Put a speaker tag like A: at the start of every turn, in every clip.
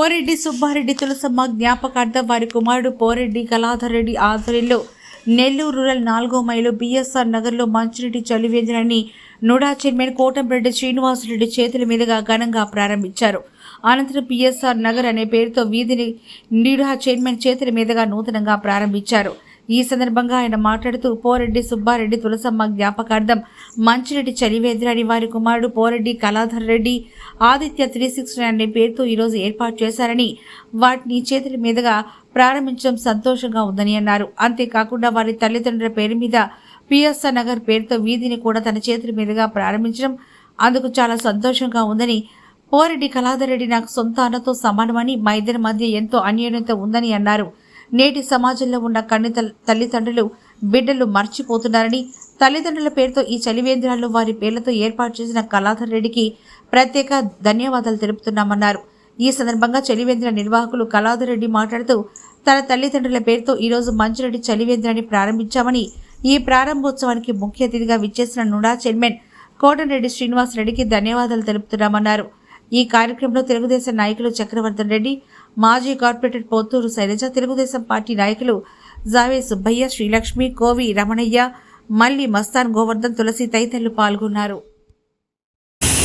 A: పోరెడ్డి సుబ్బారెడ్డి తులసమ్మ జ్ఞాపకార్థం వారి కుమారుడు పోరెడ్డి కళాధర్ రెడ్డి ఆధ్వర్యంలో నెల్లూరు రూరల్ నాలుగో మైలు బిఎస్ఆర్ నగర్లో మంచినీటి చలివేంద్రాన్ని నుడా చైర్మన్ కోటంరెడ్డి శ్రీనివాసరెడ్డి చేతుల మీదుగా ఘనంగా ప్రారంభించారు. అనంతరం పిఎస్ఆర్ నగర్ అనే పేరుతో వీధిని నిడా చైర్మన్ చేతుల మీదుగా నూతనంగా ప్రారంభించారు. ఈ సందర్భంగా ఆయన మాట్లాడుతూ పోరెడ్డి సుబ్బారెడ్డి తులసమ్మ జ్ఞాపకార్థం మంచిరెడ్డి చలివేద్రాడి వారి కుమారుడు పోరెడ్డి కళాధర్ రెడ్డి ఆదిత్య త్రీ సిక్స్టీ అనే పేరుతో ఈరోజు ఏర్పాటు చేశారని వాటిని చేతుల మీదుగా ప్రారంభించడం సంతోషంగా ఉందని అన్నారు. అంతేకాకుండా వారి తల్లిదండ్రుల పేరు మీద పిఎస్ఆర్ నగర్ పేరుతో వీధిని కూడా తన చేతుల మీదుగా ప్రారంభించడం అందుకు చాలా సంతోషంగా ఉందని పోరెడ్డి కళాధర్ రెడ్డి నాకు సొంత అన్నతో సమానమని మా ఇద్దరి మధ్య ఎంతో అన్యోన్యత ఉందని అన్నారు. నేటి సమాజంలో ఉన్న కన్ని తల్లిదండ్రులు బిడ్డలు మర్చిపోతున్నారని తల్లిదండ్రుల పేరుతో ఈ చలివేంద్రాల్లో వారి పేర్లతో ఏర్పాటు చేసిన కళాధర్ రెడ్డికి ప్రత్యేక ధన్యవాదాలు తెలుపుతున్నామన్నారు. ఈ సందర్భంగా చలివేంద్ర నిర్వాహకులు కళాధర్ రెడ్డి మాట్లాడుతూ తన తల్లిదండ్రుల పేరుతో ఈరోజు మంచిరెడ్డి చలివేంద్రాన్ని ప్రారంభించామని ఈ ప్రారంభోత్సవానికి ముఖ్య అతిథిగా విచ్చేసిన నుడా చైర్మన్ కోటరెడ్డి శ్రీనివాస్ రెడ్డికి ధన్యవాదాలు తెలుపుతున్నామన్నారు. ఈ కార్యక్రమంలో తెలుగుదేశం నాయకులు చక్రవర్ధన్ రెడ్డి మాజీ కార్పొరేటర్ పోతూరు శైలజ తెలుగుదేశం పార్టీ నాయకులు జావే సుబ్బయ్య శ్రీలక్ష్మి కోవి రమణయ్య మల్లి మస్తాన్ గోవర్ధన్ తులసి తదితరులు పాల్గొన్నారు.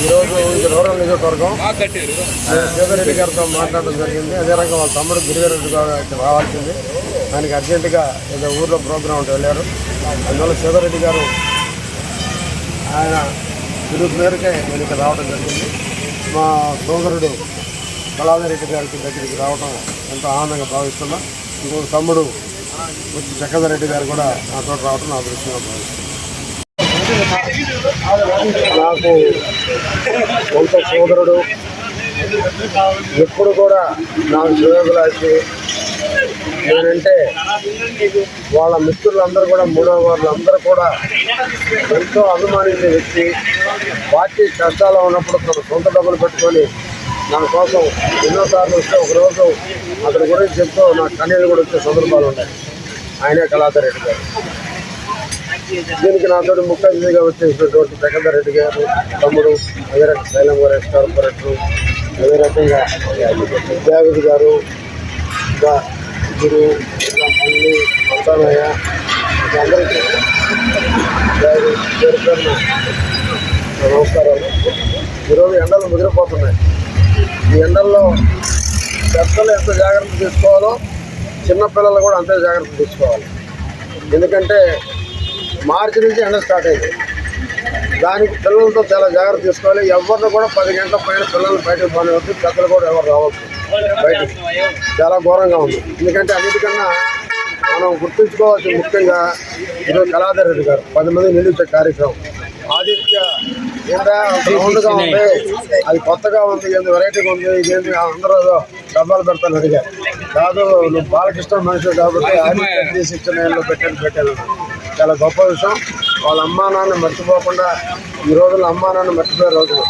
B: ఈరోజు ఇది రూరల్ నియోజకవర్గం. శివరెడ్డి గారితో మాట్లాడడం జరిగింది. అదే రకంగా వాళ్ళ తమ్ముడు గిరిగారెడ్డి గారు రావాల్సింది. ఆయనకి అర్జెంటుగా ఏదో ఊర్లో ప్రోగ్రాం ఉంటే వెళ్ళారు. అందువల్ల శివరెడ్డి గారు ఆయన పిలుపు మేరకే నేను ఇక్కడ రావడం జరిగింది. మా సోదరుడు కళాధరెడ్డి గారికి దగ్గరికి రావడం ఎంతో ఆనందంగా భావిస్తున్నా. ఇంకో తమ్ముడు వచ్చి చక్రధరెడ్డి గారు కూడా నాతో రావడం నా దృష్టిగా భావిస్తున్నాను నాకు సొంత సోదరుడు ఎప్పుడు కూడా నా శ్రేయోగులాచి నేనంటే వాళ్ళ మిత్రులందరూ కూడా మూడో వాళ్ళందరూ కూడా ఎంతో అభిమానించే వ్యక్తి పార్టీ కష్టాల్లో ఉన్నప్పుడు తన సొంత డబ్బులు పెట్టుకొని నా కోసం ఎన్నోసార్లు వస్తే ఒకరోజు అతని గురించి చెప్తూ నా కన్నీళ్ళు కూడా వచ్చే సందర్భాలు ఉన్నాయి. ఆయనే కళాధర్ రెడ్డి గారు. దీనికి నాతో ముఖ్య అతిథిగా వచ్చేసినటువంటి జగన్ రెడ్డి గారు తమ్ముడు అదే రకంగా శైలం గారు ఎక్స్ కార్పొరేటర్ అదే రకంగా విద్యావతి గారు ఇంకా గురు ఇంకా మల్లి మస్తానయ్య అందరికీ పేరు పేరున నమస్కారాలు. ఈరోజు ఎండలు ముదిరిపోతున్నాయి. ఈ ఎండల్లో పెద్దలు ఎంత జాగ్రత్త తీసుకోవాలో చిన్నపిల్లలు కూడా అంతే జాగ్రత్త తీసుకోవాలి. ఎందుకంటే మార్చి నుంచి ఎండ స్టార్ట్ అయింది. దానికి పిల్లలతో చాలా జాగ్రత్త తీసుకోవాలి. ఎవరిని కూడా పది గంటల పైన పిల్లలు బయటకు పోనివద్దు పెద్దలు కూడా ఎవరు రావద్దు. బయటకు. చాలా ఘోరంగా ఉంది. ఎందుకంటే అన్నిటికన్నా మనం గుర్తుంచుకోవాల్సి ముఖ్యంగా ఈరోజు కళాధర్ రెడ్డి గారు. పది మంది నిలిచే కార్యక్రమం. ఆదిత్య రౌండ్గా ఉంది. అది కొత్తగా ఉంది ఏంది వెరైటీగా ఉంది ఇదేంటి అందరూ డబ్బాలు పెడతాను అడిగారు కాదు నువ్వు బాలకృష్ణ మనిషి కాబట్టి ఆదిత్య సిక్స్టీ నైన్లో పెట్టాను పెట్టాను. చాలా గొప్ప విషయం. వాళ్ళ అమ్మా నాన్న మర్చిపోకుండా ఈ రోజుల్లో అమ్మా నాన్న మర్చిపోయే రోజులు.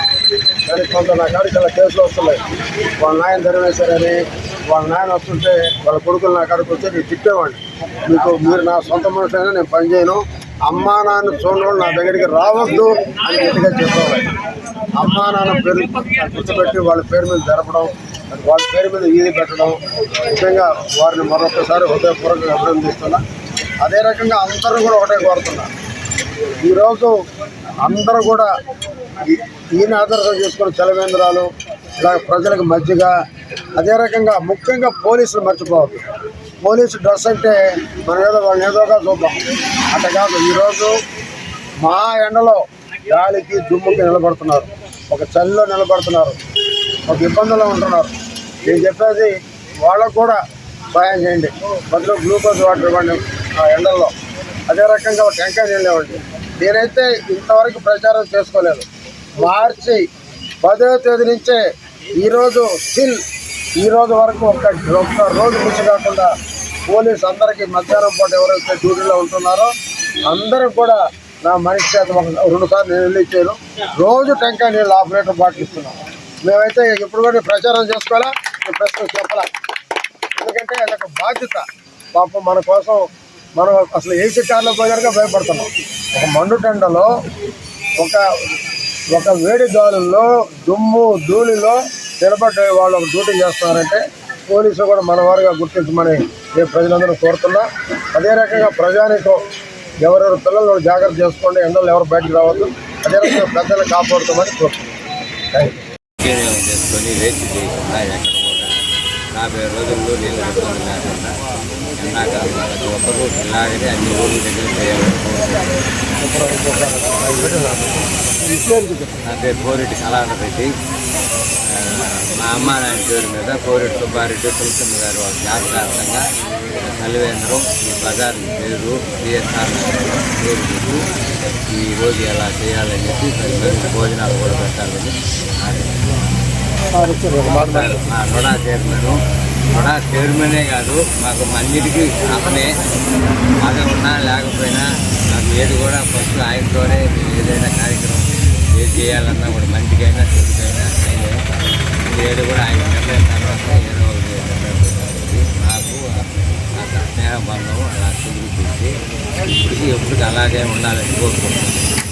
B: కానీ కొంత నా కాడికి చాలా కేసులు వస్తున్నాయి. వాళ్ళ నాయన ధర్మేశారని వాళ్ళ నాయన వస్తుంటే వాళ్ళ కొడుకులు నా కాడికి వస్తే నేను తిట్టేవాడిని. మీకు మీరు నా సొంత మనుషులైనా నేను పని చేయను అమ్మా నాన్న చూడడం నా దగ్గరికి రావద్దు అని గట్టిగా చెప్పేవాడిని అమ్మా నాన్న పేరు గుర్తుపెట్టి వాళ్ళ పేరు మీద జరపడం వాళ్ళ పేరు మీద ఈది పెట్టడం ముఖ్యంగా వారిని మరొకసారి హృదయపూర్వకంగా అభినందిస్తున్నా. అదే రకంగా అందరూ కూడా ఒకటే కోరుతున్నా. ఈరోజు అందరూ కూడా ఈ- ఈయన ఆదర్శం చేసుకున్న చలవేంద్రాలు ఇలా ప్రజలకు మధ్యగా అదే రకంగా ముఖ్యంగా పోలీసులు మర్చిపోవద్దు. పోలీసు డ్రెస్ అంటే మన ఏదో వాళ్ళని ఏదోగా చూద్దాం. అట్లా కాదు ఈరోజు మా ఎండలో గాలికి దుమ్ముకి నిలబడుతున్నారు. ఒక చలిలో నిలబడుతున్నారు. ఒక ఇబ్బందుల్లో ఉంటున్నారు. నేను చెప్పేది వాళ్ళకు కూడా సహాయం చేయండి. బదులు గ్లూకోజ్ వాటర్ ఇవ్వండి ఆ ఎండల్లో. అదే రకంగా ఒక టెంకాయ నీళ్ళు ఇవ్వండి నేనైతే ఇంతవరకు ప్రచారం చేసుకోలేదు. మార్చి పదో తేదీ నుంచే ఈరోజు స్టిల్ ఈ రోజు వరకు ఒక ఒక్క రోజు మిస్ కాకుండా పోలీస్ అందరికీ మధ్యాహ్నం పూట ఎవరైతే డ్యూటీలో ఉంటున్నారో అందరూ కూడా నా మనిషి చేత ఒక రెండు సార్లు నేను వెళ్ళి ఇచ్చాను రోజు టెంకాయ నీళ్ళు ఆపరేటర్ లీటర్ మేమైతే ఇప్పుడు కూడా ప్రచారం చేసుకోవాలా? ప్రశ్న చెప్పాలా? ఎందుకంటే అదొక బాధ్యత. పాపం మన కోసం మనం అసలు ఏసీ కార్లో పోయాక భయపడుతున్నాం. ఒక మండుటెండలో ఒక ఒక వేడి గాలుల్లో దుమ్ము ధూళిలో నిలబడి వాళ్ళు ఒక డ్యూటీ చేస్తున్నారంటే పోలీసులు కూడా మన వారుగా గుర్తించమని నేను ప్రజలందరూ కోరుతున్నా. అదే రకంగా ప్రజానికం ఎవరెవరు పిల్లలు జాగ్రత్త చేసుకోండి ఎండలు ఎవరు బయటకు రావద్దు. అదే రకంగా పెద్దలు కాపాడుతామని కోరుతున్నాను
C: చేసుకొని చేయకుండా ఎక్కడ కూడా యాభై రోజుల్లో నీళ్ళు ఇబ్బంది లేకుండా ఎండాకాలం ప్రతి ఒక్కరూ ఇలాగనే అన్ని దగ్గర చేయాలని నా పేరు కోరెడ్డి మా అమ్మ నాయన పేరు మీద కోరెడ్డి సుబ్బారెడ్డి తులసమ్మ గారు వాళ్ళ జ్ఞాపకార్థంగా కలివేంద్రం ఈ బజార్ పేరు సిఎస్ఆర్ పేరు పెట్టి. ఈ రోజు ఎలా చేయాలని చెప్పి పది భోజనాలు కూడా పెట్టాలని ఆశిస్తున్నాను. మా నొడా చైర్మన్. నొడా చైర్మనే కాదు మాకు మన్నిటికి అతనే బాగా ఉన్నా లేకపోయినా మాకు ఏది కూడా ఫస్ట్ ఆయనతోనే ఏదైనా కార్యక్రమం ఏది చేయాలన్నా కూడా మంచికైనా చెడుకైనా ఆయనే ఏది కూడా ఆయన నిర్ణయం తర్వాత ఏదో ఒకటి నిర్ణయం నాకు ఆ స్నేహ బంధం అలా తిరిగి ఇప్పటికీ ఎప్పటికీ అలాగే ఉండాలని కోరుకుంటున్నాను.